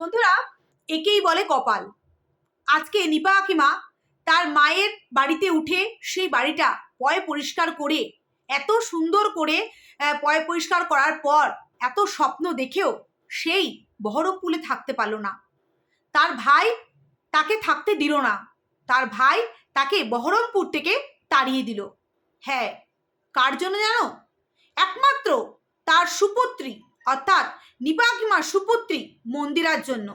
বন্ধুরা, একেই বলে কপাল। আজকে নিপা কাকিমা তার মায়ের বাড়িতে উঠে সেই বাড়িটা পয় পরিষ্কার করে, এত সুন্দর করে পয় পরিষ্কার করার পর এত স্বপ্ন দেখেও সেই বহরমপুলে থাকতে পারল না। তার ভাই তাকে থাকতে দিল না। তার ভাই তাকে বহরমপুর থেকে তাড়িয়ে দিল। হ্যাঁ কার জন্য জানো? একমাত্র তার সুপুত্রী। অর্থাৎ নিপাকিমার সুপুত্রী মন্দিরার জন্য।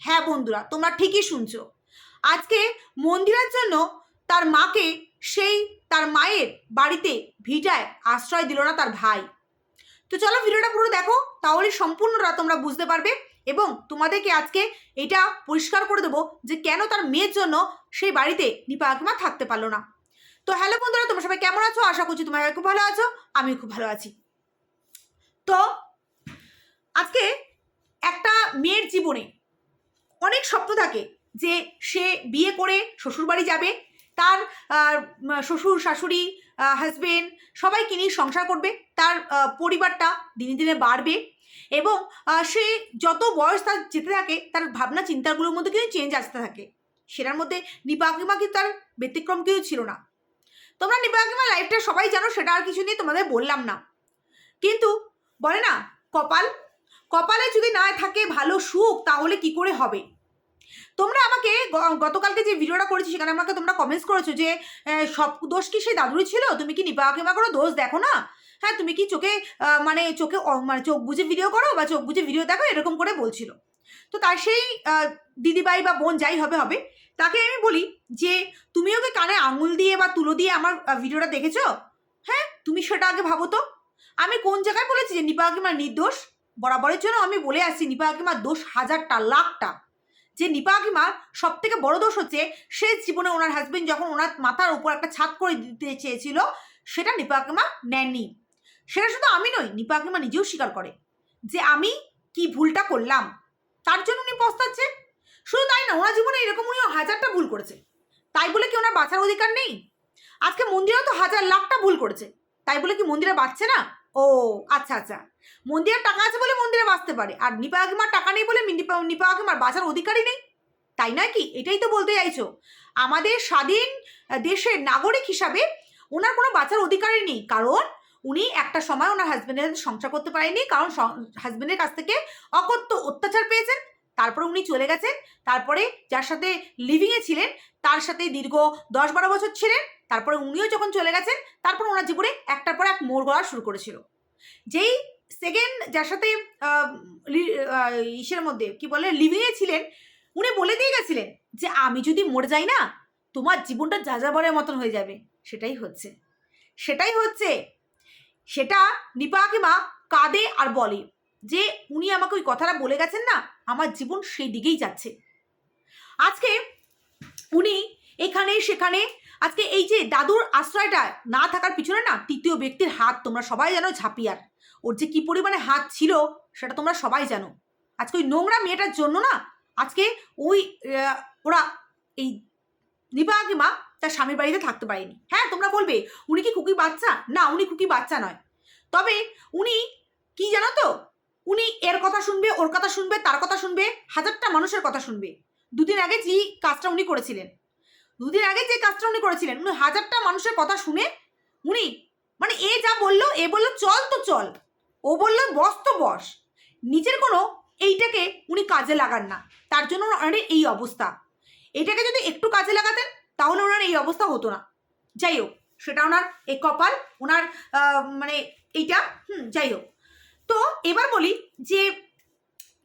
হ্যাঁ বন্ধুরা, তোমরা ঠিকই শুনছো। আজকে মন্দিরার জন্য তার মাকে সেই তার মায়ের বাড়িতে ভিটায় আশ্রয় দিল না তার ভাই। তো চলো ভিডিওটা পুরো দেখো, তাহলে সম্পূর্ণটা তোমরা বুঝতে পারবে এবং তোমাদেরকে আজকে এটা পরিষ্কার করে দেবো যে কেন তার মেয়ের জন্য সেই বাড়িতে নিপা কাকিমা থাকতে পারল না। তো হ্যালো বন্ধুরা, তোমরা সবাই কেমন আছো? আশা করছি তোমরা খুব ভালো আছো আমি খুব ভালো আছি। তো আজকে একটা মেয়ের জীবনে অনেক স্বপ্ন থাকে যে সে বিয়ে করে শ্বশুরবাড়ি যাবে, তার শ্বশুর, শাশুড়ি হাজবেন্ড সবাইকে নিয়ে সংসার করবে, তার পরিবারটা দিনে দিনে বাড়বে এবং সে যত বয়স তার যেতে থাকে, তার ভাবনা চিন্তাগুলোর মধ্যে কিন্তু চেঞ্জ আসতে থাকে। সেটার মধ্যে নিপাকিমা কিন্তু তার ব্যতিক্রম কিছু ছিল না। তোমরা নিপাকিমা লাইফটা সবাই জানো, সেটা আর কিছু নিয়ে তোমাদের বললাম না। কিন্তু বলে না, কপাল কপালে যদি না থাকে ভালো সুখ, তাহলে কি করে হবে? তোমরা আমাকে গতকালকে যে ভিডিওটা করেছি, সেখানে আমাকে তোমরা কমেন্টস করেছ যে সব দোষ কি সেই দাদুরই ছিল? তুমি কি নিপা কিমা কোনো দোষ দেখো না? হ্যাঁ তুমি কি চোখে মানে চোখে মানে চোখ বুঝে ভিডিও করো বা চোখ বুঝে ভিডিও দেখো? এরকম করে বলছিল। তো তার সেই দিদিভাই বা বোন যাই হবে হবে। তাকে আমি বলি যে, তুমি ওকে কানে আঙুল দিয়ে বা তুলো দিয়ে আমার ভিডিওটা দেখেছ? হ্যাঁ তুমি সেটা আগে ভাবো তো। আমি কোন জায়গায় বলেছি যে নিপা কাকিমার নির্দোষ? বরাবরের জন্য আমি বলে আসছি নিপা কাকিমার দোষ হাজারটা, লাখটা। যে নিপা কাকিমার সব থেকে বড় দোষ হচ্ছে, সে জীবনে ওনার হাজবেন্ড যখন ওনার মাথার উপর একটা ছাদ করে দিতে চেয়েছিল, সেটা নিপা কাকিমা নেননি। সেটা শুধু আমি নই, নিপা কাকিমা নিজেও স্বীকার করে যে আমি কি ভুলটা করলাম, তার জন্য উনি পস্তাচ্ছে। শুধু তাই না, ওনার জীবনে এরকম উনি হাজারটা ভুল করেছে। তাই বলে কি ওনার বাঁচার অধিকার নেই? আজকে মন্দিরেও তো হাজার, লাখটা ভুল করেছে। তাই বলে কি মন্দিরে বাঁচছে না? ও আচ্ছা আচ্ছা। মন্দিরের টাকা আছে বলে মন্দিরে বাঁচতে পারে। আর নিপা কাকিমার টাকা নেই বলে নিপা কাকিমার বাঁচার অধিকারই নেই। তাই নয় কি? এটাই তো বলতে চাইছো। আমাদের স্বাধীন দেশের নাগরিক হিসাবে ওনার কোনো বাঁচার অধিকারই নেই। কারণ উনি একটা সময় ওনার হাজব্যান্ডের সংসার করতে পারেনি কারণ হাজব্যান্ডের কাছ থেকে অকথ্য অত্যাচার পেয়েছেন। তারপরে উনি চলে গেছেন। তারপরে যার সাথে লিভিংয়ে ছিলেন, তার সাথে দীর্ঘ দশ বারো বছর ছিলেন। তারপরে উনিও যখন চলে গেছেন, তারপর ওনার জীবনে একটার পর এক মোড় গড়া শুরু করেছিল। যেই সেকেন্ড যার সাথে ইসের মধ্যে কি বলে লিভিংয়ে ছিলেন, উনি বলে দিয়ে গেছিলেন যে, আমি যদি মরে যাই না, তোমার জীবনটা যা যাযাবরের মতন হয়ে যাবে। সেটাই হচ্ছে। সেটাই হচ্ছে, সেটা নিপা কাকিমা কাঁদে আর বলে যে, উনি আমাকে ওই কথাটা বলে গেছেন না, আমার জীবন সেই দিকেই যাচ্ছে। আজকে উনি এখানে, সেখানে আজকে এই যে দাদুর আশ্রয়টা না থাকার পিছনে না তৃতীয় ব্যক্তির হাত তোমরা সবাই জানো ঝাঁপিয়ার। ওর যে কি পরিমাণে হাত ছিল সেটা তোমরা সবাই জানো। আজকে ওই নোংরা মেয়েটার জন্য না আজকে ওই ওরা এই নিপা তার স্বামীর বাড়িতে থাকতে পারেনি। হ্যাঁ তোমরা বলবে, উনি কি কুকি বাচ্চা? না, উনি কুকি বাচ্চা নয়। তবে উনি কি জানো তো? উনি এর কথা শুনবে, ওর কথা শুনবে, তার কথা শুনবে, হাজারটা মানুষের কথা শুনবে। দুদিন আগে যে কাজটা উনি করেছিলেন দুদিন আগে যে কাজটা উনি করেছিলেন, উনি হাজারটা মানুষের কথা শুনে উনি মানে এ যা বলল, এ বলল, চল তো চল। ও বলল, বস তো বস। নিজের কোনো এইটাকে উনি কাজে লাগান না। তার জন্য ওনার এই অবস্থা। এটাকে যদি একটু কাজে লাগাতেন, তাহলে ওনার এই অবস্থা হতো না। যাই হোক, সেটা ওনার এই কপাল, ওনার মানে এইটা, হুম, যাই হোক। তো এবার বলি যে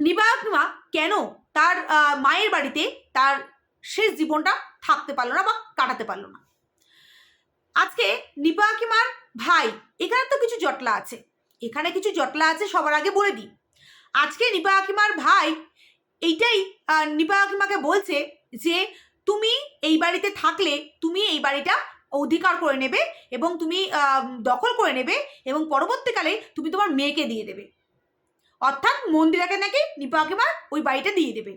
নিবামা কেন তার মায়ের বাড়িতে তার শেষ জীবনটা থাকতে পারল না বা কাটাতে পারল না। আজকে নিপা কাকিমার ভাই, এখানে তো কিছু জটলা আছে। এখানে কিছু জটলা আছে, সবার আগে বলে দিই। আজকে নিপা কাকিমার ভাই এইটাই নিপা কাকিমাকে বলছে যে, তুমি এই বাড়িতে থাকলে তুমি এই বাড়িটা অধিকার করে নেবে এবং তুমি দখল করে নেবে এবং পরবর্তীকালে তুমি তোমার মেয়েকে দিয়ে দেবে। অর্থাৎ মন্দিরাকে নাকি নিপা কাকিমা ওই বাড়িটা দিয়ে দেবে।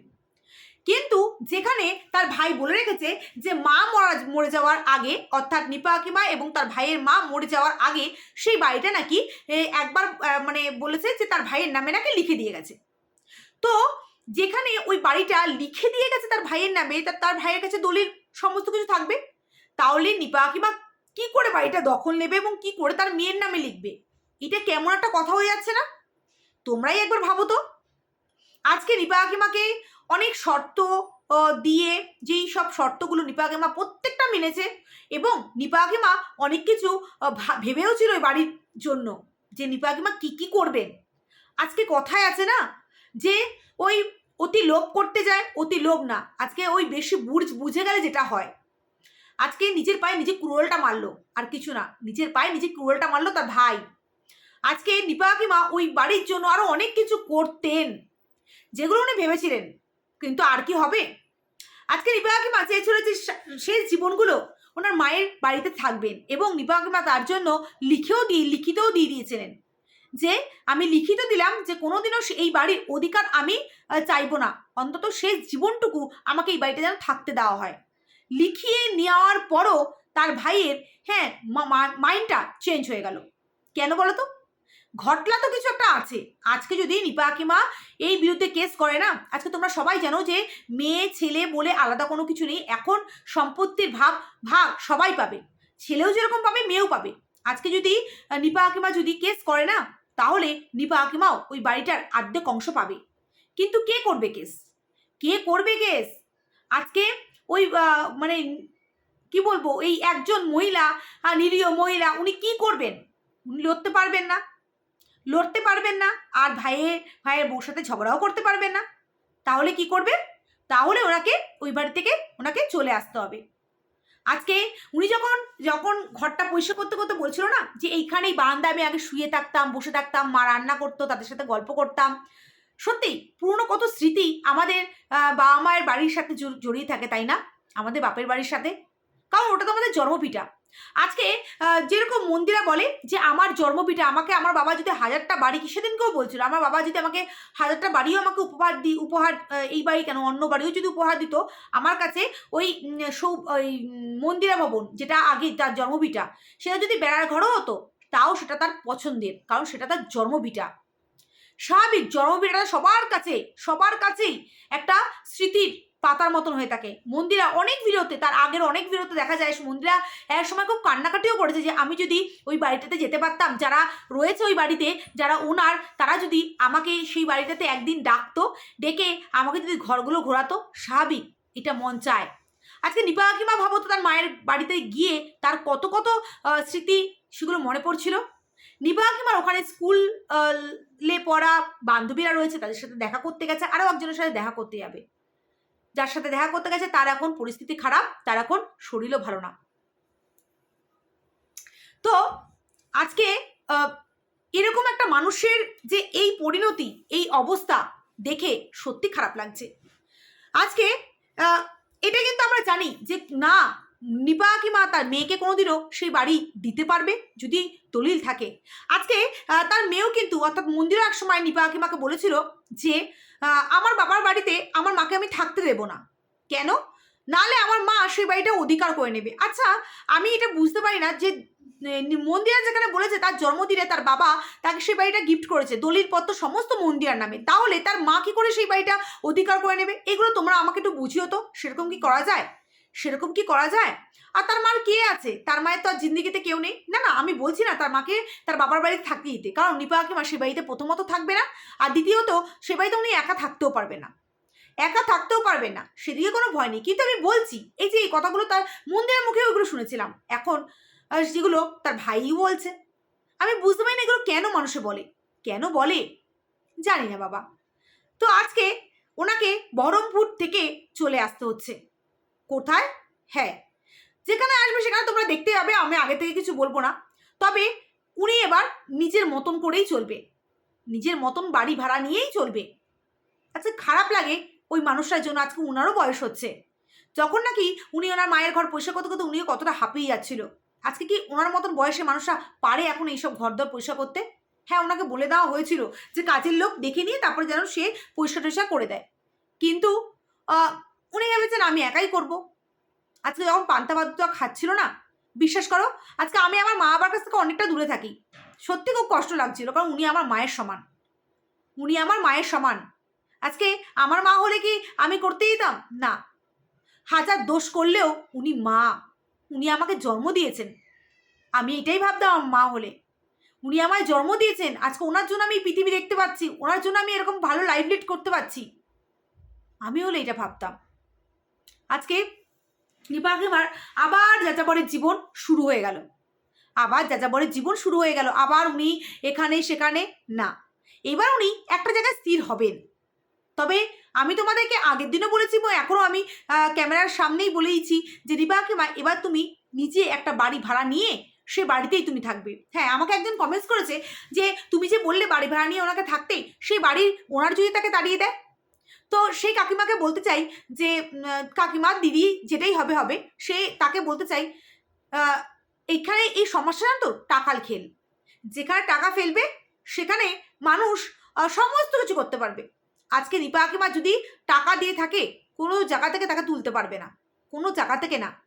কিন্তু যেখানে তার ভাই বলে রেখেছে যে মা মরা, মরে যাওয়ার আগে, অর্থাৎ নিপা কাকিমা এবং তার ভাইয়ের মা মরে যাওয়ার আগে সেই বাড়িটা নাকি একবার মানে বলেছে যে তার ভাইয়ের নামে নাকি লিখে দিয়ে গেছে। তো যেখানে ওই বাড়িটা লিখে দিয়ে গেছে তার ভাইয়ের নামে তার তার ভাইয়ের কাছে দলিল সমস্ত কিছু থাকবে? তাহলে নিপা কাকিমা কি করে বাড়িটা দখল নেবে এবং কি করে তার মেয়ের নামে লিখবে? এটা কেমন একটা কথা হয়ে যাচ্ছে না? তোমরাই একবার ভাবো তো। আজকে নিপা কাকিমাকে অনেক শর্ত দিয়ে যেই সব শর্তগুলো নিপা কাকিমা প্রত্যেকটা মেনেছে এবং নিপা কাকিমা অনেক কিছু ভেবেও ছিল ওই বাড়ির জন্য যে নিপা কাকিমা কি কি করবেন আজকে কথায় আছে না যে ওই অতি লোভ করতে যায়, অতি লোভ না। আজকে ওই বেশি বুঝ, বুঝে গেলে যেটা হয়। আজকে নিজের পায়ে নিজে ক্রুয়েলটা মারলো, আর কিছু না। নিজের পায়ে নিজে ক্রুয়েলটা মারলো তার ভাই। আজকে নিপা কাকিমা ওই বাড়ির জন্য আরও অনেক কিছু করতেন, যেগুলো উনি ভেবেছিলেন। কিন্তু আর কি হবে? আজকে নিপা কাকিমা চেয়েছিল যে শেষ জীবনগুলো ওনার মায়ের বাড়িতে থাকবেন এবং কাকিমা তার জন্য লিখেও দিয়ে লিখিতও দিয়ে দিয়েছিলেন যে, আমি লিখিত দিলাম যে কোনোদিনও এই বাড়ির অধিকার আমি চাইব না। অন্তত শেষ জীবনটুকু আমাকে এই বাড়িতে যেন থাকতে দেওয়া হয়। লিখিয়ে নেওয়ার পরও তার ভাইয়ের হ্যাঁ মাইন্ডটা চেঞ্জ হয়ে গেল। কেন বলো তো? ঘটলা তো কিছু একটা আছে। আজকে যদি নিপা কাকিমা এই বিরুদ্ধে কেস করে না, আজকে তোমরা সবাই জানো যে মেয়ে, ছেলে বলে আলাদা কোনো কিছু নেই। এখন সম্পত্তির ভাগ ভাগ সবাই পাবে। ছেলেও যেরকম পাবে, মেয়েও পাবে। আজকে যদি নিপা কাকিমা যদি কেস করে না, তাহলে নিপা কাকিমাও ওই বাড়িটার আর্ধেক অংশ পাবে। কিন্তু কে করবে কেস কে করবে কেস আজকে ওই মানে কি বলব, এই একজন মহিলা নিরীহ মহিলা, উনি কি করবেন? উনি লড়তে পারবেন না। লড়তে পারবেন না, আর ভাইয়ের ভাইয়ের বউর সাথে ঝগড়াও করতে পারবেন না। তাহলে কি করবে? তাহলে ওনাকে, ওই বাড়ি থেকে ওনাকে চলে আসতে হবে। আজকে উনি যখন যখন ঘরটা পরিষ্কার করতে করতে বলছিল না, যে এইখানেই বারান্দায় আমি আগে শুয়ে থাকতাম, বসে থাকতাম, মা রান্না করতো, তাদের সাথে গল্প করতাম। সত্যি, পুরনো কত স্মৃতি আমাদের বাবা মায়ের বাড়ির সাথে জড়িয়ে থাকে, তাই না? আমাদের বাপের বাড়ির সাথে। কারণ ওটা তো আমাদের জন্মপিঠা। আজকে যেরকম মন্দিরা বলে যে, আমার জন্মপিঠা আমাকে, আমার বাবা যদি হাজারটা বাড়ি কি সেদিনকেও বলছিল, আমার বাবা যদি আমাকে হাজারটা বাড়িও আমাকে উপহার দি, উপহার এই বাড়ি কেন, অন্য বাড়িও যদি উপহার দিত, আমার কাছে ওই সৌ, ওই মন্দিরা ভবন, যেটা আগে তার জন্মভিটা সেটা যদি বেড়ার ঘরও হতো, তাও সেটা তার পছন্দের, কারণ সেটা তার জন্মভিটা স্বাভাবিক জন্মভিটাটা সবার কাছে, সবার কাছেই একটা স্মৃতির পাতার মতন হয়ে থাকে। মন্দিরা অনেক ভিডিওতে তার আগের অনেক ভিডিওতে দেখা যায় মন্দিরা এক সময় খুব কান্নাকাটিও করেছে যে, আমি যদি ওই বাড়িটাতে যেতে পারতাম, যারা রয়েছে ওই বাড়িতে, যারা ওনার, তারা যদি আমাকে সেই বাড়িটাতে একদিন ডাকতো, ডেকে আমাকে যদি ঘরগুলো ঘোরাতো, স্বাভাবিক এটা মন চায়। আজকে নিপা কাকিমা ভাবো তার মায়ের বাড়িতে গিয়ে তার কত কত স্মৃতি সেগুলো মনে পড়ছিল। নিপা কাকিমার ওখানে স্কুল লে পড়া বান্ধবীরা রয়েছে, তাদের সাথে দেখা করতে গেছে, আরও একজনের সাথে দেখা করতে যাবে। যার সাথে দেখা করতে গেছে, তার এখন পরিস্থিতি খারাপ, তার এখন শরীরও ভালো না। তো আজকে এরকম একটা মানুষের যে এই পরিণতি, এই অবস্থা দেখে সত্যি খারাপ লাগছে। আজকে এটা কিন্তু আমরা জানি যে, না নিপা কাকিমা তার মেয়েকে কোনোদিনও সেই বাড়ি দিতে পারবে যদি দলিল থাকে? আজকে তার মেয়েও কিন্তু অর্থাৎ মন্দিরও এক সময় নিপা কাকিমাকে বলেছিল যে আমার বাবার বাড়িতে আমার মাকে আমি থাকতে দেবো না। কেন? নালে আমার মা সেই বাড়িটা অধিকার করে নেবে। আচ্ছা আমি এটা বুঝতে পারি না যে মন্দিরা যেখানে বলেছে তার জন্মদিনে তার বাবা তাকে সেই বাড়িটা গিফট করেছে, দলিলপত্র সমস্ত মন্দিরার নামে। তাহলে তার মা কি করে সেই বাড়িটা অধিকার করে নেবে? এগুলো তোমরা আমাকে একটু বুঝিও তো, সেরকম কি করা যায়? সেরকম কি করা যায়? আর তার মার কে আছে? তার মায়ের তো আর জিন্দিগিতে কেউ নেই। না না, আমি বলছি না, তার মাকে, তার বাবার বাড়িতে থাকতে দিতে কারণ নিপা কাকিমা সে বাড়িতে প্রথমত থাকবে না। আর দ্বিতীয়ত, সে বাড়িতে উনি একা থাকতেও পারবে না। একা থাকতেও পারবে না। সেদিকে কোনো ভয় নেই। কিন্তু আমি বলছি, এই যে এই কথাগুলো তার মন্দিরের মুখে ওইগুলো শুনেছিলাম। এখন যেগুলো তার ভাইও বলছে। আমি বুঝতে পারি না এগুলো কেন মানুষে বলে। কেন বলে? জানি না বাবা। তো আজকে ওনাকে বহরমপুর থেকে চলে আসতে হচ্ছে। কোথায়? হ্যাঁ। যেখানে আসবে সেখানে তোমরা দেখতে পাবে আমি আগে থেকে কিছু বলব না। তবে উনি এবার নিজের মতন করেই চলবে। নিজের মতন বাড়ি ভাড়া নিয়েই চলবে। আচ্ছা খারাপ লাগে ওই মানুষটার জন্য, আজকে ওনারও বয়স হচ্ছে। যখন নাকি উনি ওনার মায়ের ঘর পরিষ্কার করতে করতে উনিও কতটা হাঁপিয়ে যাচ্ছিল। আজকে কি ওনার মতন বয়সে মানুষরা পারে এখন এইসব ঘরদর পরিষ্কার করতে? হ্যাঁ ওনাকে বলে দেওয়া হয়েছিল যে কাজের লোক দেখে নিয়ে তারপরে যেন সে পরিষ্কার টরিষ্কার করে দেয়। কিন্তু উনি ভেবেছেন আমি একাই করব। আজকে যখন পান্তা ভাত খাচ্ছিল না, বিশ্বাস করো, আজকে আমি আমার মা বাবার কাছ থেকে অনেকটা দূরে থাকি। সত্যি খুব কষ্ট লাগছিল, কারণ উনি আমার মায়ের সমান। উনি আমার মায়ের সমান। আজকে আমার মা হলে কি আমি করতে দিতাম? না। হাজার দোষ করলেও উনি মা। উনি আমাকে জন্ম দিয়েছেন। আমি এটাই ভাবতাম আমার মা হলে। উনি আমায় জন্ম দিয়েছেন। আজকে ওনার জন্য আমি পৃথিবী দেখতে পাচ্ছি। ওনার জন্য আমি এরকম ভালো লাইফ লিড করতে পারছি। আমি হলে এটা ভাবতাম। আজকে নিপাকিমার আবার যাযাবরের জীবন শুরু হয়ে গেল। আবার যাযাবরের জীবন শুরু হয়ে গেল। আবার উনি এখানে সেখানে না। এবার উনি একটা জায়গায় স্থির হবেন। তবে আমি তোমাদেরকে আগের দিনও বলেছি এবং এখনও আমি ক্যামেরার সামনেই বলেইছি যে রিবাকিমা এবার তুমি নিজে একটা বাড়ি ভাড়া নিয়ে সে বাড়িতেই তুমি থাকবে। হ্যাঁ আমাকে একজন কমেন্টস করেছে যে, তুমি যে বললে বাড়ি ভাড়া নিয়ে ওনাকে থাকতে সেই বাড়ির ওনার যদি তাকে তাড়িয়ে দেয় তো সেই কাকিমাকে বলতে চাই যে কাকিমা, দিদি যেটাই হবে হবে। সে তাকে বলতে চাই এইখানে এই সমস্যা না তো? টাকার খেল। যেখানে টাকা ফেলবে, সেখানে মানুষ সমস্ত কিছু করতে পারবে। আজকে দীপা কাকিমা যদি টাকা দিয়ে থাকে, কোনো জায়গা থেকে তাকে তুলতে পারবে না। কোনো জায়গা থেকে না।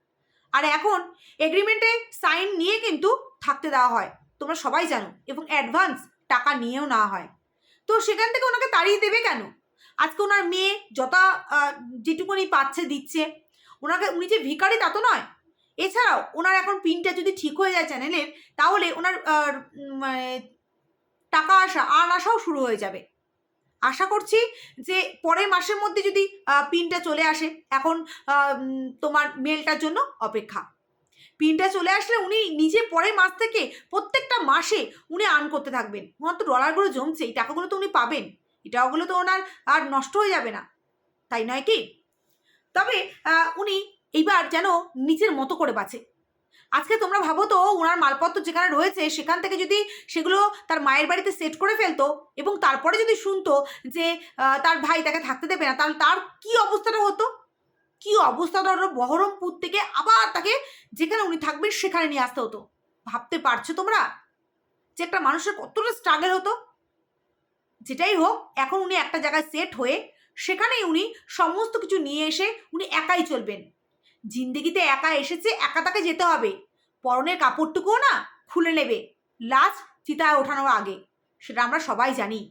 আর এখন এগ্রিমেন্টে সাইন নিয়ে কিন্তু থাকতে দেওয়া হয়। তোমরা সবাই জানো। এবং অ্যাডভান্স টাকা নিয়েও নেওয়া হয়। তো সেখান থেকে ওনাকে তাড়িয়ে দেবে কেন? আজকে ওনার মেয়ে যথা যেটুকুনি পাচ্ছে, দিচ্ছে। ওনাকে, উনি যে ভিখারি, তা তো নয়। এছাড়াও, ওনার এখন পিনটা যদি ঠিক হয়ে যায় চ্যানেলের, তাহলে ওনার মানে টাকা আসা, আন আসাও শুরু হয়ে যাবে। আশা করছি যে পরের মাসের মধ্যে যদি পিনটা চলে আসে, এখন তোমার মেলটার জন্য অপেক্ষা। পিনটা চলে আসলে উনি নিজে পরের মাস থেকে প্রত্যেকটা মাসে উনি আর্ন করতে থাকবেন। ওনার তো ডলারগুলো জমছে, এই টাকাগুলো তো উনি পাবেন। এই টাকাগুলো তো ওনার আর নষ্ট হয়ে যাবে না, তাই নয় কি? তবে উনি এইবার যেন নিজের মতো করে বাঁচে। আজকে তোমরা ভাবো তো, ওনার মালপত্র যেখানে রয়েছে, সেখান থেকে যদি সেগুলো তার মায়ের বাড়িতে সেট করে ফেলতো এবং তারপরে যদি শুনতো যে তার ভাই তাকে থাকতে দেবে না, তাহলে তার কি অবস্থাটা হতো? কি অবস্থাটা হলো বহরমপুর থেকে আবার তাকে যেখানে উনি থাকবেন সেখানে নিয়ে আসতে হতো। ভাবতে পারছ তোমরা? যে একটা মানুষের কতটা স্ট্রাগল হতো? যেটাই হোক, এখন উনি একটা জায়গায় সেট হয়ে সেখানেই উনি সমস্ত কিছু নিয়ে এসে উনি একাই চলবেন। জিন্দেগিতে একা এসেছে, একা তাকে যেতে হবে। পরনের কাপড়টুকুও না খুলে নেবে। লাস্ট চিতায় ওঠানোর আগে। সেটা আমরা সবাই জানি।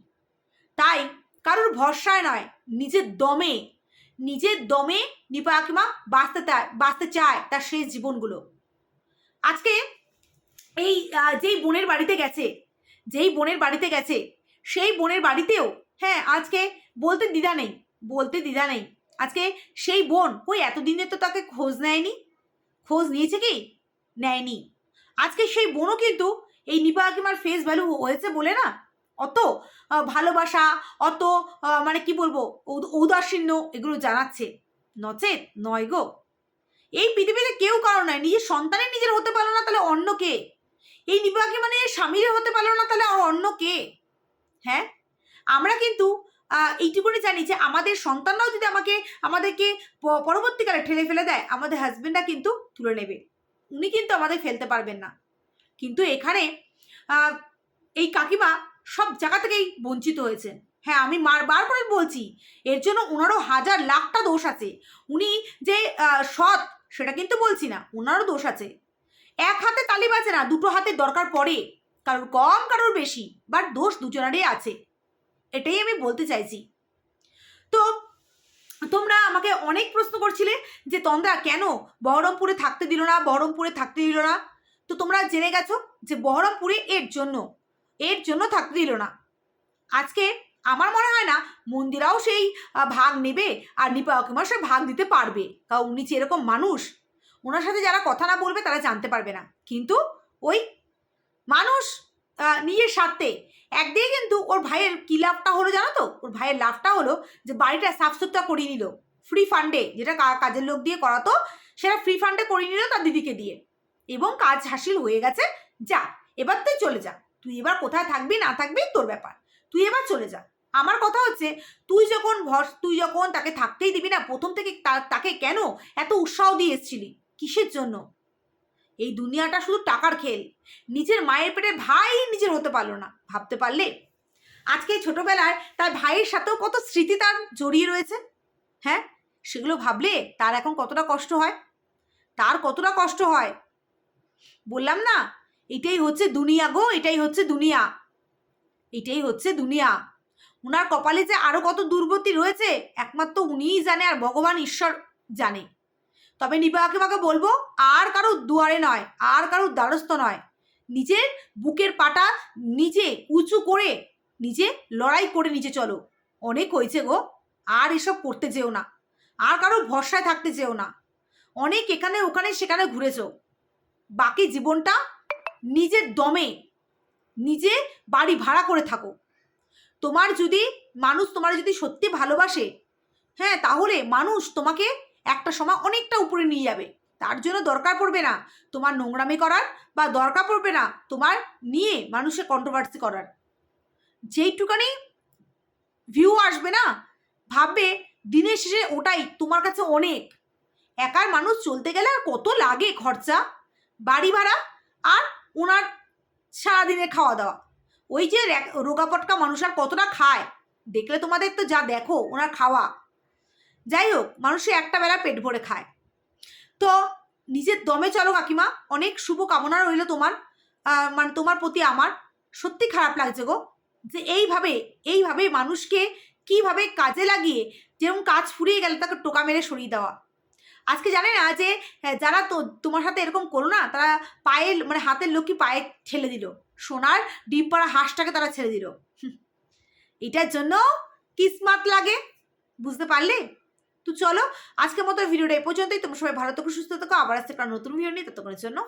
তাই কারোর ভরসায় নয়, নিজের দমে নিজের দমে নিপা কাকিমা বাঁচতে বাঁচতে চায় তার শেষ জীবনগুলো। আজকে এই যেই বোনের বাড়িতে গেছে, যেই বোনের বাড়িতে গেছে সেই বোনের বাড়িতেও? হ্যাঁ আজকে বলতে দ্বিধা নেই, বলতে দ্বিধা নেই। আজকে সেই বোন ওই এতদিনে তো তাকে খোঁজ নেয়নি? খোঁজ নিয়েছে কি? নেয়নি। আজকে সেই বোনও কিন্তু এই নিপা কাকিমার ফেস ভ্যালু হয়েছে বলে না? অত ভালোবাসা, অত মানে কি বলব ঔদ- ঔদাসীন্য এগুলো জানাচ্ছে। নচেত নয় গো। এই পৃথিবীতে কেউ কারও নয়, নিজের সন্তানের নিজের হতে পারল না তাহলে অন্য কে? এই নিপাকে মানে স্বামীর হতে পারল না তাহলে আর অন্য কে? হ্যাঁ? আমরা কিন্তু এইটুকুনি জানি যে আমাদের সন্তানরাও যদি আমাকে, আমাদেরকে পরবর্তীকালে ঠেলে ফেলে দেয়, আমাদের হাজব্যান্ডরা কিন্তু তুলে নেবে। উনি কিন্তু আমাদের ফেলতে পারবেন না। কিন্তু এখানে এই কাকিমা সব জায়গা থেকেই বঞ্চিত হয়েছেন হ্যাঁ আমি মার বার করে বলছি, এর জন্য ওনারও হাজার লাখটা দোষ আছে। উনি যে সৎ, সেটা কিন্তু বলছি না ওনারও দোষ আছে। এক হাতে তালি বাজে না, দুটো হাতে দরকার পড়ে। কারোর কম, কারোর বেশি বাট দোষ দুজনারই আছে। এটাই আমি বলতে চাইছি। তো তোমরা আমাকে অনেক প্রশ্ন করছিলে যে তন্দ্রা কেন বহরমপুরে থাকতে দিল না, বহরমপুরে থাকতে দিল না? তো তোমরা জেনে গেছো যে, বহরমপুরে এর জন্য এর জন্য থাকতে দিল না। আজকে আমার মনে হয় না, মন্দিরাও সেই ভাগ নেবে আর নিপা কাকিমাও সে ভাগ দিতে পারবে। কারণ উনি যে এরকম মানুষ, ওনার সাথে যারা কথা না বলবে তারা জানতে পারবে না। কিন্তু ওই মানুষ নিজের স্বার্থে। একদিকে কিন্তু ওর ভাইয়ের কি লাভটা হলো জানো তো? ওর ভাইয়ের লাভটা হলো যে বাড়িটা সাফ সুতরা করিয়ে নিল। ফ্রি ফান্ডে যেটা কাজের লোক দিয়ে করাতো, সেটা ফ্রি ফান্ডে করিয়ে নিল তার দিদিকে দিয়ে। এবং কাজ হাসিল হয়ে গেছে, যা, এবার তুই চলে যা। তুই এবার কোথায় থাকবি, না থাকবি, তোর ব্যাপার। তুই এবার চলে যা। আমার কথা হচ্ছে, তুই যখন ভর, তুই যখন তাকে থাকতেই দিবি না, প্রথম থেকে তাকে কেন এত উৎসাহ দিয়ে এসছিলি? কিসের জন্য? এই দুনিয়াটা শুধু টাকার খেল। নিজের মায়ের পেটে ভাই নিজের হতে পারল না। ভাবতে পারলে? আজকে ছোটবেলায় তার ভাইয়ের সাথেও কত স্মৃতি তার জড়িয়ে রয়েছে? হ্যাঁ? সেগুলো ভাবলে তার এখন কতটা কষ্ট হয়? তার কতটা কষ্ট হয়? বললাম না, এটাই হচ্ছে দুনিয়া গো, এটাই হচ্ছে দুনিয়া। এটাই হচ্ছে দুনিয়া। ওনার কপালে যে আরও কত দুর্গতি রয়েছে, একমাত্র উনিই জানে আর ভগবান ঈশ্বর জানে। তবে নিপাকে মাকে বলব? আর কারও দুয়ারে নয়, আর কারও দ্বারস্থ নয়। নিজের বুকের পাটা নিজে উঁচু করে, নিজে লড়াই করে নিচে চলো। অনেক হয়েছে গো, আর এসব করতে যেও না, আর কারও ভরসায় থাকতে যেও না। অনেক এখানে ওখানে সেখানে ঘুরেছো। বাকি জীবনটা নিজের দমে, নিজে বাড়ি ভাড়া করে থাকো। তোমার যদি, মানুষ তোমার যদি সত্যি ভালোবাসে হ্যাঁ তাহলে মানুষ তোমাকে একটা সময় অনেকটা উপরে নিয়ে যাবে। তার জন্য দরকার পড়বে না তোমার নোংরামি করার বা দরকার পড়বে না তোমার নিয়ে মানুষের কন্ট্রোভার্সি করার। যেইটুকানি ভিউ আসবে না, ভাববে দিনের শেষে ওটাই তোমার কাছে অনেক। একার মানুষ চলতে গেলে আর কত লাগে খরচা, বাড়ি ভাড়া আর ওনার সারাদিনের খাওয়া দাওয়া। ওই যে রোগাপটকা মানুষ আর কতটা খায়, দেখলে তোমাদের তো যা দেখো, ওনার খাওয়া। যাই হোক মানুষে একটা বেলা পেট ভরে খায়। তো নিজের দমে চলো কাকিমা অনেক শুভ কামনা রইল তোমার মানে তোমার প্রতি আমার। সত্যি খারাপ লাগছে গো যে এইভাবে এইভাবে মানুষকে কীভাবে কাজে লাগিয়ে যেরকম কাজ ফুরিয়ে গেলে তাকে টোকা মেরে সরিয়ে দেওয়া। আজকে জানে না যে হ্যাঁ, যারা তো তোমার সাথে এরকম করো না তারা পায়ে মানে হাতের লোকই পায়ে ঠেলে দিল। সোনার ডিম পাড়া হাঁসটাকে তারা ছেড়ে দিল। এটার জন্য কিসমাত লাগে বুঝতে পারলে? তো চলো, আজকের মতো ভিডিওটা এই পর্যন্তই। তোমরা সবাই ভালো থেকো, সুস্থ থাকো। আবার আসতে একটা নতুন ভিডিও নিয়ে ততক্ষণের জন্য